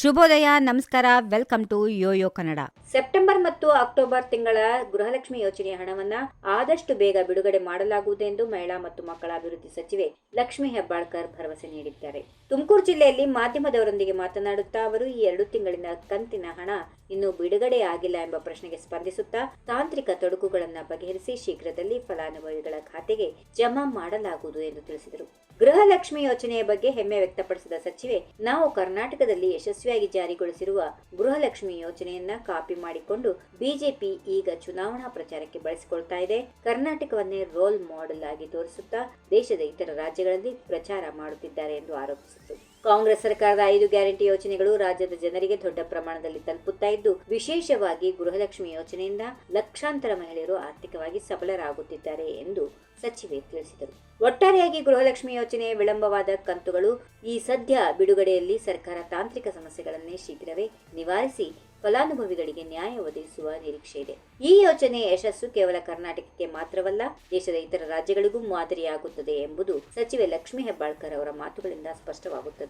ಶುಭೋದಯ, ನಮಸ್ಕಾರ. Welcome to Yoyo Kannada September ಮತ್ತು ಅಕ್ಟೋಬರ್ ತಿಂಗಳ ಗೃಹಲಕ್ಷ್ಮಿ ಯೋಜನೆಯ ಹಣವನ್ನ ಆದಷ್ಟು ಬೇಗ ಬಿಡುಗಡೆ ಮಾಡಲಾಗುವುದು ಎಂದು ಮಹಿಳಾ ಮತ್ತು ಮಕ್ಕಳ ಅಭಿವೃದ್ಧಿ ಸಚಿವೆ ಲಕ್ಷ್ಮಿ ಹೆಬ್ಬಾಳ್ಕರ್ ಭರವಸೆ ನೀಡಿದ್ದಾರೆ. ತುಮಕೂರು ಜಿಲ್ಲೆಯಲ್ಲಿ ಮಾಧ್ಯಮದವರೊಂದಿಗೆ ಮಾತನಾಡುತ್ತಾ ಅವರು ಈ ಎರಡು ತಿಂಗಳಿನ ಕಂತಿನ ಹಣ ಇನ್ನೂ ಬಿಡುಗಡೆ ಆಗಿಲ್ಲ ಎಂಬ ಪ್ರಶ್ನೆಗೆ ಸ್ಪಂದಿಸುತ್ತಾ ತಾಂತ್ರಿಕ ತೊಡಕುಗಳನ್ನು ಬಗೆಹರಿಸಿ ಶೀಘ್ರದಲ್ಲಿ ಫಲಾನುಭವಿಗಳ ಖಾತೆಗೆ ಜಮಾ ಮಾಡಲಾಗುವುದು ಎಂದು ತಿಳಿಸಿದರು. ಗೃಹಲಕ್ಷ್ಮಿ ಯೋಜನೆಯ ಬಗ್ಗೆ ಹೆಮ್ಮೆ ವ್ಯಕ್ತಪಡಿಸಿದ ಸಚಿವೆ, ನಾವು ಕರ್ನಾಟಕದಲ್ಲಿ ಯಶಸ್ವಿಯಾಗಿ ಜಾರಿಗೊಳಿಸಿರುವ ಗೃಹಲಕ್ಷ್ಮಿ ಯೋಜನೆಯನ್ನ ಕಾಪಿ ಮಾಡಿಕೊಂಡು ಬಿಜೆಪಿ ಈಗ ಚುನಾವಣಾ ಪ್ರಚಾರಕ್ಕೆ ಬಳಸಿಕೊಳ್ತಾ ಇದೆ. ಕರ್ನಾಟಕವನ್ನೇ ರೋಲ್ ಮಾಡೆಲ್ ಆಗಿ ತೋರಿಸುತ್ತಾ ದೇಶದ ಇತರ ರಾಜ್ಯಗಳಲ್ಲಿ ಪ್ರಚಾರ ಮಾಡುತ್ತಿದ್ದಾರೆ ಎಂದು ಆರೋಪಿಸಿತು ಕಾಂಗ್ರೆಸ್ ಸರ್ಕಾರದ ಐದು ಗ್ಯಾರಂಟಿ ಯೋಜನೆಗಳು ರಾಜ್ಯದ ಜನರಿಗೆ ದೊಡ್ಡ ಪ್ರಮಾಣದಲ್ಲಿ ತಲುಪುತ್ತಾ ಇದ್ದು, ವಿಶೇಷವಾಗಿ ಗೃಹಲಕ್ಷ್ಮಿ ಯೋಜನೆಯಿಂದ ಲಕ್ಷಾಂತರ ಮಹಿಳೆಯರು ಆರ್ಥಿಕವಾಗಿ ಸಬಲರಾಗುತ್ತಿದ್ದಾರೆ ಎಂದು ಸಚಿವೆ ತಿಳಿಸಿದರು. ಒಟ್ಟಾರೆಯಾಗಿ ಗೃಹಲಕ್ಷ್ಮಿ ಯೋಜನೆಯ ವಿಳಂಬವಾದ ಕಂತುಗಳು ಈ ಸದ್ಯ ಬಿಡುಗಡೆಯಲ್ಲಿ ಸರ್ಕಾರ ತಾಂತ್ರಿಕ ಸಮಸ್ಯೆಗಳನ್ನೇ ಶೀಘ್ರವೇ ನಿವಾರಿಸಿ ಫಲಾನುಭವಿಗಳಿಗೆ ನ್ಯಾಯ ಒದಗಿಸುವ ನಿರೀಕ್ಷೆ ಇದೆ. ಈ ಯೋಜನೆ ಯಶಸ್ಸು ಕೇವಲ ಕರ್ನಾಟಕಕ್ಕೆ ಮಾತ್ರವಲ್ಲ, ದೇಶದ ಇತರ ರಾಜ್ಯಗಳಿಗೂ ಮಾದರಿಯಾಗುತ್ತದೆ ಎಂಬುದು ಸಚಿವೆ ಲಕ್ಷ್ಮೀ ಹೆಬ್ಬಾಳ್ಕರ್ ಅವರ ಮಾತುಗಳಿಂದ ಸ್ಪಷ್ಟವಾಗುತ್ತದೆ.